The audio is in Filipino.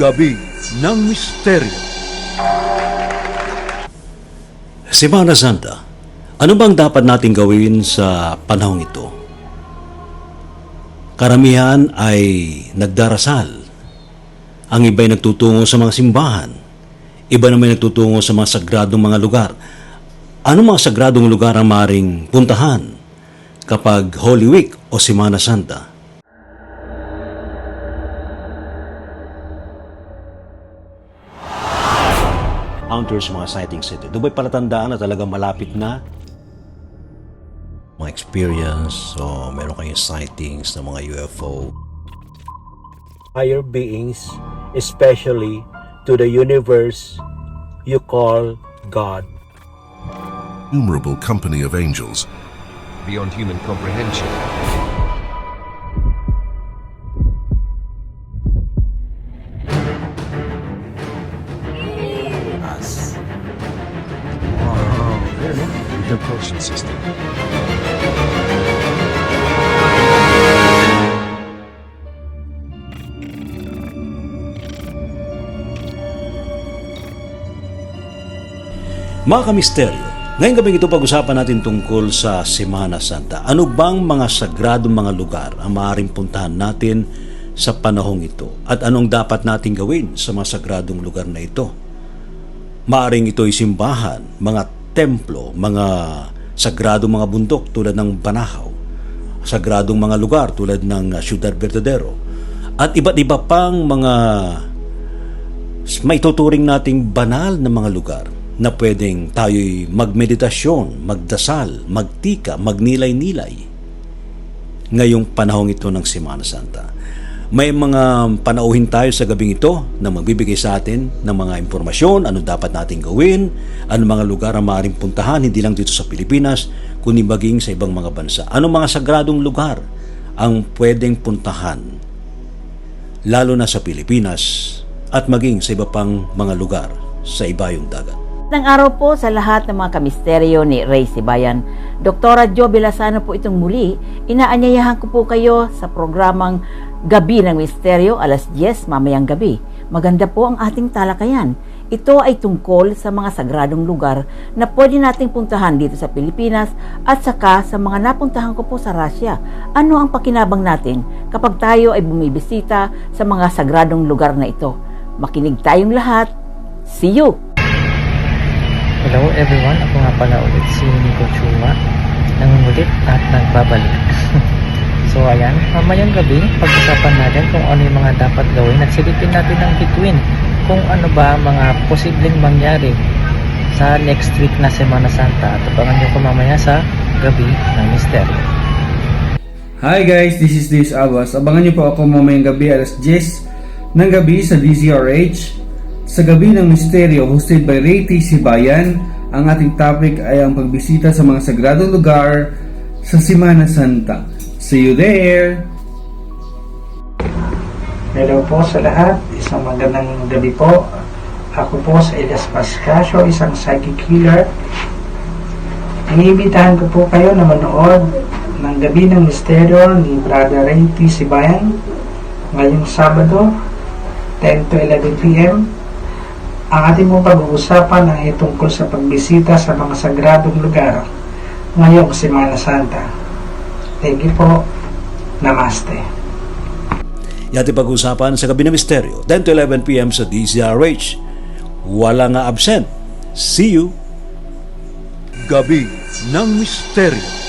Gabi ng Misteryo Semana Santa, ano bang dapat natin gawin sa panahong ito? Karamihan ay nagdarasal. Ang iba ay nagtutungo sa mga simbahan. Iba naman nagtutungo sa mga sagradong mga lugar. Ano mga sagradong lugar ang maring puntahan kapag Holy Week o Semana Santa? Encounters mga sightings ito. Doon ba'y palatandaan na talagang malapit na mga experience o meron kayong sightings ng mga UFO? higher beings, especially to the universe you call God. innumerable company of angels, beyond human comprehension. Propulsion system. Mga kamisteryo, ngayong gabi ito pag-usapan natin tungkol sa Semana Santa. Ano bang mga sagradong mga lugar ang maaaring puntahan natin sa panahong ito? At anong dapat natin gawin sa mga sagradong lugar na ito? Maaring ito'y simbahan, mga templo, mga sagradong mga bundok tulad ng Banahaw, sagradong mga lugar tulad ng uh, Ciudad Verdadero, at iba't iba pang mga may tuturing nating banal na mga lugar na pwedeng tayo'y magmeditasyon, magdasal, magtika, magnilay-nilay ngayong panahong ito ng Semana Santa. May mga panauhin tayo sa gabing ito na magbibigay sa atin ng mga impormasyon, ano dapat natin gawin, ano mga lugar ang maaaring puntahan, hindi lang dito sa Pilipinas, kundi maging sa ibang mga bansa. Ano mga sagradong lugar ang pwedeng puntahan, lalo na sa Pilipinas at maging sa iba pang mga lugar sa ibayong dagat. Ng araw po sa lahat ng mga kamisteryo ni Ray Sibayan. Doktora Jo Belasano po itong muli. Inaanyayahan ko po kayo sa programang Gabi ng Misteryo alas 10 mamayang gabi. Maganda po ang ating talakayan. Ito ay tungkol sa mga sagradong lugar na pwede nating puntahan dito sa Pilipinas at saka sa mga napuntahan ko po sa Russia. Ano ang pakinabang natin kapag tayo ay bumibisita sa mga sagradong lugar na ito? Makinig tayong lahat. See you! Hello everyone, ako nga pala ulit si Nico Chuma Nangungulit at nagbabalik So ayan, mamayang gabi pag-usapan natin kung ano yung mga dapat gawin at silipin natin ang bituin kung ano ba mga posibleng mangyari sa next week na Semana Santa at abangan nyo ko mamaya sa Gabi ng Misteryo Hi guys, this is Luis Aguas. Abangan niyo po ako mamayang gabi alas 10 ng gabi sa DZRH sa Gabi ng Misteryo hosted by Ray T. Sibayan. Ang ating topic ay ang pagbisita sa mga sagradong lugar sa Semana Santa. See you there! Hello po sa lahat. Isang magandang gabi po. Ako po sa Elias Pascasio, isang psychic healer. Iniibitahan ko po kayo na manood ng Gabi ng Misteryo ni Brother Ray T. Sibayan ngayong Sabado, 10 to 11 p.m. Ang ating pong pag-uusapan ay tungkol sa pagbisita sa mga sagradong lugar ngayong Semana Santa. Thank you po. Namaste. Yati pag-usapan sa Gabi ng Misteryo, 10 to 11 p.m. sa DZRH. Wala nga absent. See you! Gabi ng Misteryo